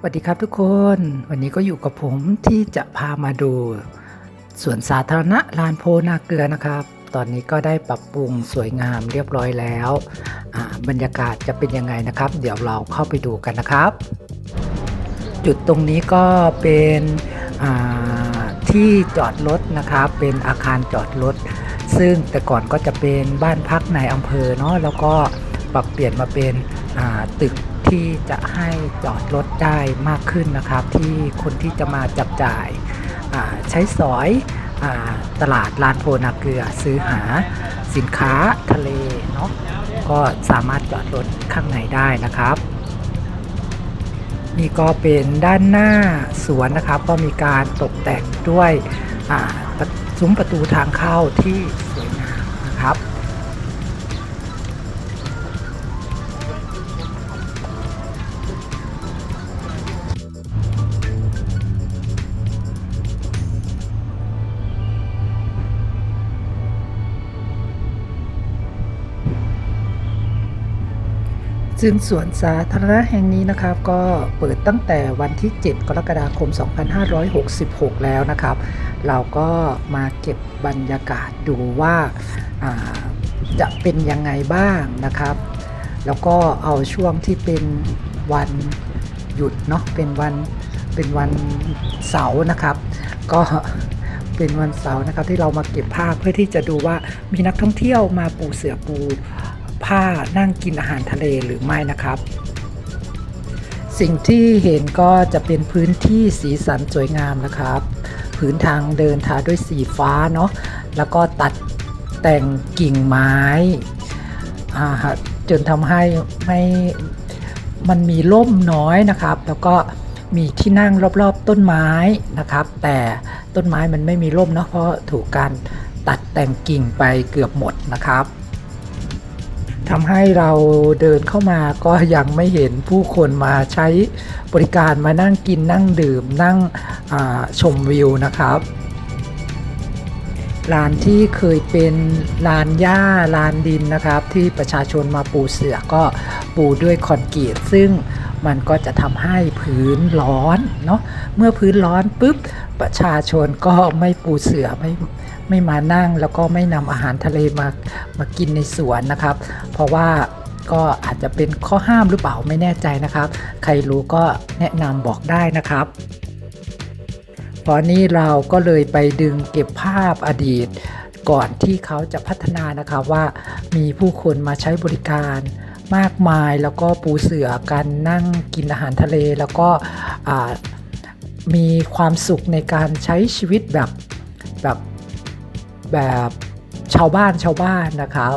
สวัสดีครับทุกคน วันนี้ก็อยู่กับผมที่จะพามาดูสวนสาธารณะลานโพนาเกลือนะครับ ตอนนี้ก็ได้ปรับปรุงสวยงามเรียบร้อยแล้วบรรยากาศจะเป็นยังไงนะครับ เดี๋ยวเราเข้าไปดูกันนะครับ จุดตรงนี้ก็เป็นที่จอดรถนะครับ เป็นอาคารจอดรถ ซึ่งแต่ก่อนก็จะเป็นบ้านพักในอำเภอเนาะแล้วก็ปรับเปลี่ยนมาเป็นตึก ที่จะให้จอดรถได้มากขึ้นนะครับ ที่คนที่จะมาจับจ่ายาใช้สอยอตลาดลานโพนาเกลือซื้อหาสินค้าทะเลเนาะก็สามารถจอดรถข้างในได้นะครับ นี่ก็เป็นด้านหน้าสวนนะครับ ก็มีการตกแต่งด้วยซุ้มประตูทางเข้าที่สวยงามนะครับ ซึ่งสวนสาธารณะแห่งนี้นะครับ ก็เปิดตั้งแต่วันที่ 7 กรกฎาคม 2566 แล้วนะครับ เราก็มาเก็บบรรยากาศดูว่าอ่าจะเป็นยังไงบ้างนะครับ แล้วก็เอาช่วงที่เป็นวันหยุดเนาะเป็นวันเป็นวันเสาร์นะครับ ก็เป็นวันเสาร์นะครับที่เรามาเก็บภาพเพื่อที่จะดูว่ามีนักท่องเที่ยวมาปูเสือปู ผ้านั่งกินอาหารทะเลหรือไม่นะครับ สิ่งที่เห็นก็จะเป็นพื้นที่สีสันสวยงามนะครับ พื้นทางเดินทาด้วยสีฟ้าเนาะแล้วก็ตัดแต่งกิ่งไม้จนทำให้ไม่มันมีร่มน้อยนะครับ แล้วก็มีที่นั่งรอบๆต้นไม้นะครับ แต่ต้นไม้มันไม่มีร่มเนาะเพราะถูกการตัดแต่งกิ่งไปเกือบหมดนะครับ ทำให้เราเดินเข้ามาก็ยังไม่เห็นผู้คนมาใช้บริการมานั่งกินนั่งดื่มนั่งชมวิวนะครับ ลานที่เคยเป็นลานหญ้าลานดินนะครับ ที่ประชาชนมาปูเสือก็ปูด้วยคอนกรีตซึ่งมันก็จะทำให้พื้นร้อนเนาะเมื่อพื้นร้อนปุ๊บประชาชนก็ไม่ปูเสือไม่ไม่มานั่งแล้วก็ไม่นำอาหารทะเลมามากินในสวนนะครับ เพราะว่าก็อาจจะเป็นข้อห้ามหรือเปล่าไม่แน่ใจนะครับ ใครรู้ก็แนะนำบอกได้นะครับ เพราะนี่เราก็เลยไปดึงเก็บภาพอดีต ก่อนที่เขาจะพัฒนานะครับว่ามีผู้คนมาใช้บริการมากมายแล้วก็ปูเสือกันนั่งกินอาหารทะเล แล้วก็มีความสุขในการใช้ชีวิตแบบแบบแบบชาวบ้านชาวบ้านนะครั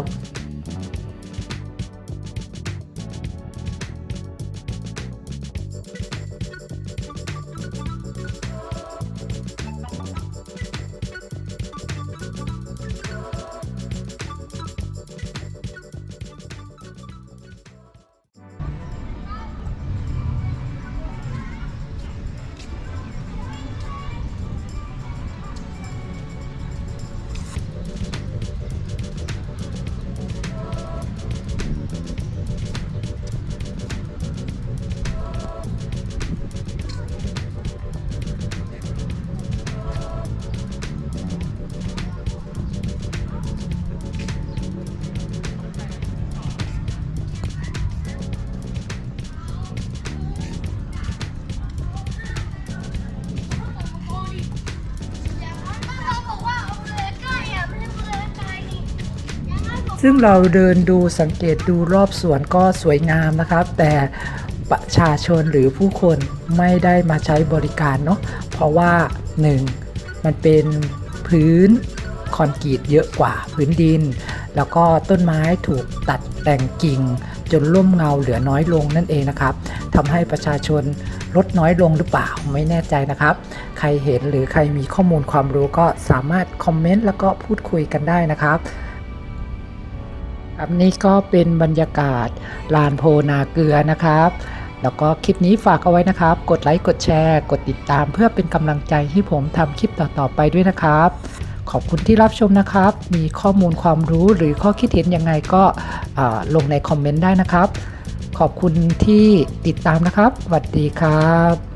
ซึ่งเราเดินดูสังเกตดูรอบสวนก็สวยงามนะครับ แต่ประชาชนหรือผู้คนไม่ได้มาใช้บริการเนาะเพราะว่า 1. มันเป็นพื้นคอนกรีตเยอะกว่าพื้นดิน แล้วก็ต้นไม้ถูกตัดแต่งกิ่ง จนร่มเงาเหลือน้อยลงนั่นเองนะครับทำให้ประชาชนลดน้อยลงหรือเปล่าไม่แน่ใจนะครับ ใครเห็นหรือใครมีข้อมูลความรู้ก็สามารถคอมเมนต์แล้วก็พูดคุยกันได้นะครับ ครับนี่ก็เป็นบรรยากาศลานโพนาเกลือนะครับ แล้วก็คลิปนี้ฝากเอาไว้นะครับ กดไลค์กดแชร์ กดติดตามเพื่อเป็นกำลังใจให้ผมทำคลิปต่อๆไปด้วยนะครับ ขอบคุณที่รับชมนะครับ มีข้อมูลความรู้หรือข้อคิดเห็นยังไงก็ลงในคอมเมนต์ได้นะครับ ขอบคุณที่ติดตามนะครับสวัสดีครับ